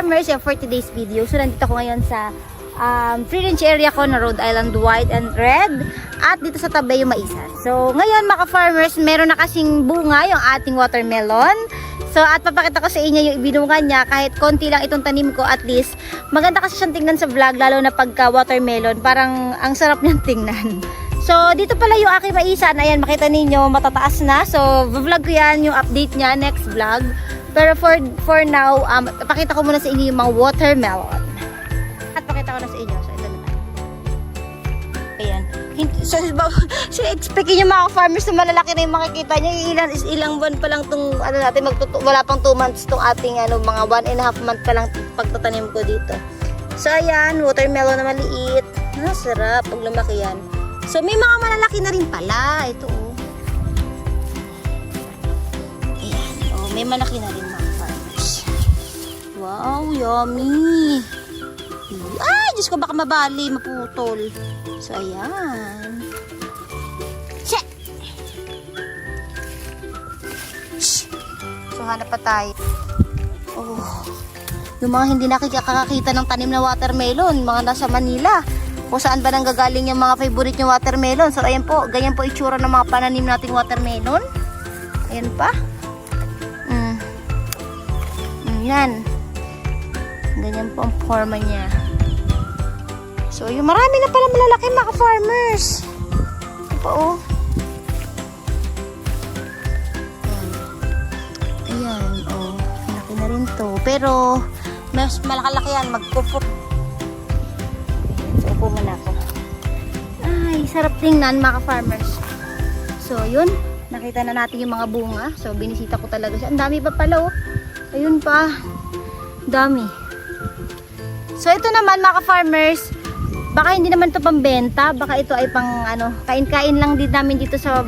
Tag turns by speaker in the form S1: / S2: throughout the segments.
S1: farmers, yung for today's video. So, nandito ko ngayon sa um, free range area ko na Rhode Island White and Red at dito sa tabi yung maisan. So, ngayon mga farmers, meron na kasing bunga yung ating watermelon. So, at papakita ko sa inyo yung ibinunga niya kahit konti lang itong tanim ko at least. Maganda kasi siyang tingnan sa vlog lalo na pagka watermelon. Parang ang sarap niyang tingnan. So, dito pala yung aking maisan. Ayan, makita ninyo, matataas na. So, vlog ko yan, yung update niya, next vlog. Pero for for now, um, pakita ko muna sa inyo yung mga watermelon. At pakita ko na sa inyo. So, ito naman. Ayan. Hin- So, so expect yung mga farmers na malalaki na yung makikita nyo. Ilan is ilang buwan pa lang tong, ano natin, magtutu- wala pang 2 months tong ating, ano, mga 1 and a half month pa lang pagtatanim ko dito. So, ayan, watermelon na maliit. Ah, sarap pag lumaki yan. So, may mga malalaki na rin pala. Ito, oh. May malaki na rin mga farmers. Wow, yummy. Ay, Diyos ko, baka mabali, maputol. So, ayan. Che! Shh! So, hanap pa tayo. Oh. Yung mga hindi nakikakakita ng tanim na watermelon, mga nasa Manila. Kung saan ba nang gagaling yung mga favorite yung watermelon. So, ayan po, ganyan po itsura ng mga pananim nating watermelon. Ayan pa. Mm. Mm, yan. Ganyan po ang forma niya. So, yung marami na pala malalaki mga farmers. Ito pa oh. Ayan, oh. Laki na rin to. Pero, mas malakalaki yan. Magpupot. So, upo muna ako. Ay, sarap tingnan mga farmers. So, yun. Nakita na natin yung mga bunga. So, binisita ko talaga siya. Ang dami pa pala, oh. Ayun pa. Dami. So, ito naman mga farmers, baka hindi naman to pambenta, baka ito ay pang ano, kain-kain lang din namin dito sa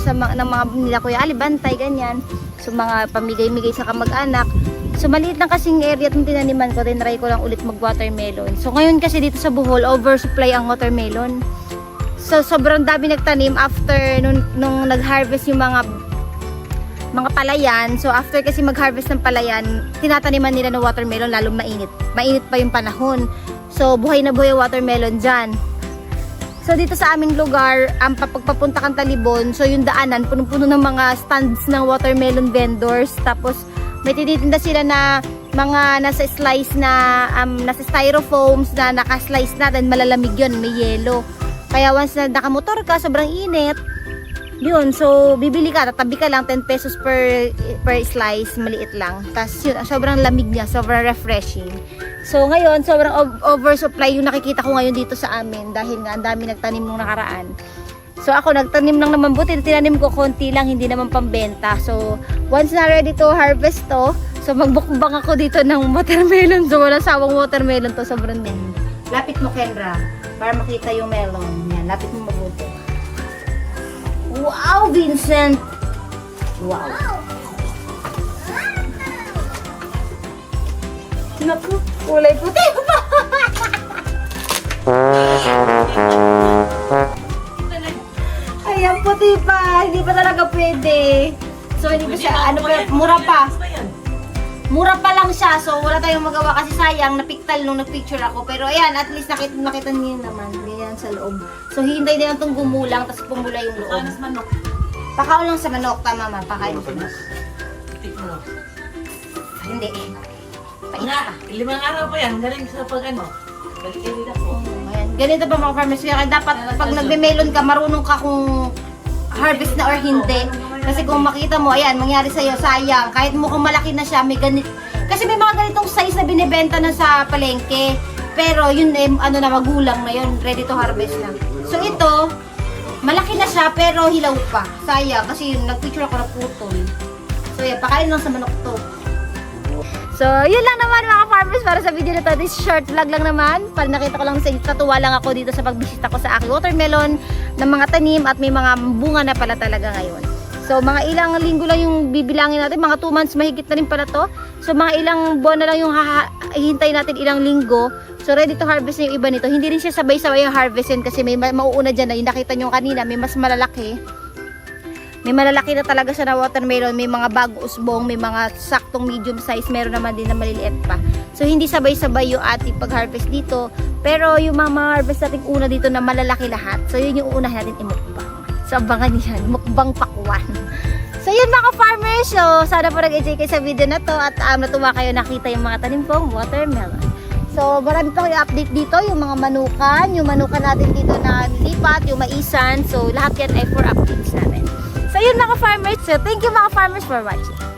S1: sa ng mga nila Kuya Ali, bantay, ganyan. So, mga pamigay-migay sa kamag-anak. So, maliit lang kasing area itong tinaniman ko, tinry ko lang ulit mag-watermelon. So, ngayon kasi dito sa Bohol, oversupply ang watermelon. So, sobrang dami nagtanim after nung, nung nag-harvest yung mga mga palayan. So after kasi mag-harvest ng palayan, tinataniman nila ng watermelon lalong mainit. Mainit pa yung panahon. So buhay na buhay watermelon dyan. So dito sa aming lugar, ang pagpapunta kang Talibon, so yung daanan, punong-puno ng mga stands ng watermelon vendors. Tapos may tinitinda sila na mga nasa slice na, um, nasa styrofoams na naka-slice na, then malalamig yun, may yelo. Kaya once na nakamotor ka, sobrang init, yun, so bibili ka, tatabi ka lang 10 pesos per per slice, maliit lang. Tapos yun, sobrang lamig niya, sobrang refreshing. So ngayon, sobrang ov- oversupply yung nakikita ko ngayon dito sa amin dahil nga ang dami nagtanim nung nakaraan. So ako nagtanim lang naman buti, tinanim ko konti lang, hindi naman pambenta. So once na ready to harvest to, so magbukbang ako dito ng watermelon. So wala sawang watermelon to, sobrang din. Lapit mo Kendra, para makita yung melon. Yan, lapit mo mabuti. Wow, Vincent! Wow. Naku, kulay puti pa! Ayan, puti pa. Hindi pa talaga pwede. So, hindi pa siya, ano pa, mura pa. Mura pa lang siya, so wala tayong magawa kasi sayang, napiktal nung nagpicture ako. Pero ayan, at least nakita, nakita niyo naman, ganyan sa loob. So hihintay din itong gumulang, tapos pumula yung loob.
S2: Panas manok.
S1: Pakaw lang sa manok, tama ma, pakain sa manok.
S2: Mo.
S1: Hindi. Pait
S2: Nga,
S1: pa.
S2: limang araw pa yan. Galing sa pag ano. Balikin nila po.
S1: Oh, ayan. Ganito ba mga farmers? Kaya dapat pag nagme-melon ka, marunong ka kung harvest na or hindi. Kasi kung makita mo, ayan, mangyari sa'yo, sayang. Kahit mukhang malaki na siya, may ganit. Kasi may mga ganitong size na binibenta na sa palengke. Pero yun, eh, ano na, magulang na yun. Ready to harvest na. So ito, malaki na siya, pero hilaw pa. Sayang, kasi yun, nagpicture ako na putol. So yan, pakain lang sa manok to. So, yun lang naman mga farmers para sa video na to. This short vlog lang naman. Para nakita ko lang sa inyo, tatuwa lang ako dito sa pagbisita ko sa aking watermelon ng mga tanim at may mga bunga na pala talaga ngayon. So, mga ilang linggo lang yung bibilangin natin. Mga 2 months mahigit na rin pala to. So, mga ilang buwan na lang yung hihintay natin ilang linggo. So, ready to harvest na yung iba nito. Hindi rin siya sabay-sabay yung harvest yun kasi may ma- mauuna dyan na yung nakita nyo kanina. May mas malalaki. May malalaki na talaga siya na watermelon, may mga bago usbong, may mga saktong medium size, meron naman din na maliliit pa. So, hindi sabay-sabay yung ating pag-harvest dito. Pero yung mga harvest natin una dito na malalaki lahat. So, yun yung unahin natin imukbang. So, abangan yan. Mukbang pakwan. So, yun mga farmers. So, sana po nag-enjoy kayo sa video na to at um, natuwa kayo nakita yung mga tanim kong watermelon. So, marami pa kayo update dito, yung mga manukan, yung manukan natin dito na lipat, yung maisan. So, lahat yan ay for updates natin. So, yun mga farmers. So, thank you mga farmers for watching.